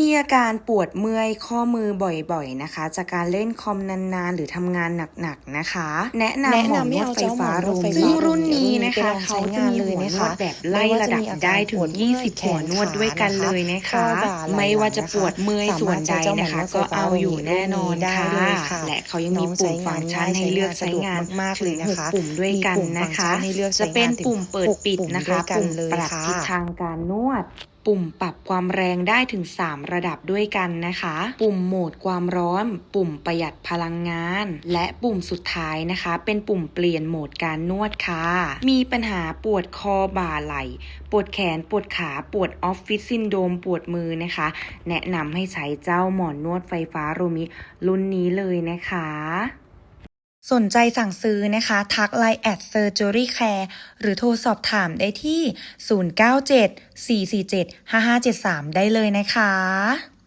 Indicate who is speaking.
Speaker 1: มีอาการปวดเมื่อยข้อมือบ่อยๆนะคะ จากการเล่นคอมนานๆ หรือทำงานหนักๆนะคะ แนะนำ
Speaker 2: แนะ
Speaker 1: หมอน
Speaker 2: นำ
Speaker 1: น
Speaker 2: ให้
Speaker 1: วด
Speaker 2: เอา
Speaker 1: ไฟ
Speaker 2: เจ้าหม
Speaker 1: ฟ้า
Speaker 2: อนน
Speaker 1: รู
Speaker 2: วดไฟ
Speaker 1: ซึ่
Speaker 2: ฟ้าง
Speaker 1: รุ่นนี้นะ
Speaker 2: ไป
Speaker 1: คะ
Speaker 2: ลองใช้
Speaker 1: เขาจะ
Speaker 2: งาน
Speaker 1: มี
Speaker 2: เลย
Speaker 1: หัว
Speaker 2: นะ
Speaker 1: น
Speaker 2: คะ
Speaker 1: วดแบบไล่ระดับได้ถึง 20 หัวนวดด้วยกันเลยนะคะ ไม่ว่าจะปวดเมื่อยส่วนใดนะคะ ก็เอาอยู่แน่นอนค่ะและเขายังมีปุ่มฟังก์ชันให้เลือกใช้งาน
Speaker 2: มากๆ
Speaker 1: ถึ
Speaker 2: เลย
Speaker 1: ง
Speaker 2: นะ
Speaker 1: หก
Speaker 2: คะ
Speaker 1: ปุ่มด้วยกันนะคะ
Speaker 2: มีปุ่มฟังก์ชันให้เลือกใช้
Speaker 1: จะเป็น
Speaker 2: งานถึง
Speaker 1: ปุ่มเปิด
Speaker 2: หก
Speaker 1: ปิด
Speaker 2: ปุ่ม
Speaker 1: นะคะ
Speaker 2: ด้วยกัน
Speaker 1: ปุ่ม
Speaker 2: เลย
Speaker 1: ปรับ
Speaker 2: ค่ะ
Speaker 1: ทิศทางการนวด ปุ่มปรับความแรงได้ถึง 3 ระดับด้วยกันนะคะ ปุ่มโหมดความร้อน ปุ่มประหยัดพลังงาน และปุ่มสุดท้ายนะคะ เป็นปุ่มเปลี่ยนโหมดการนวดค่ะ มีปัญหาปวดคอบ่าไหล่ ปวดแขน ปวดขา ปวดออฟฟิศซินโดม ปวดมือนะคะ แนะนำให้ใช้เจ้าหมอนนวดไฟฟ้าโรมิรุ่นนี้เลยนะคะ สนใจสั่งซื้อนะคะ ทักไลน์แอดเซอร์จูรี่แคร์หรือโทรสอบถามได้ที่ 097 447 5573 ได้เลยนะคะ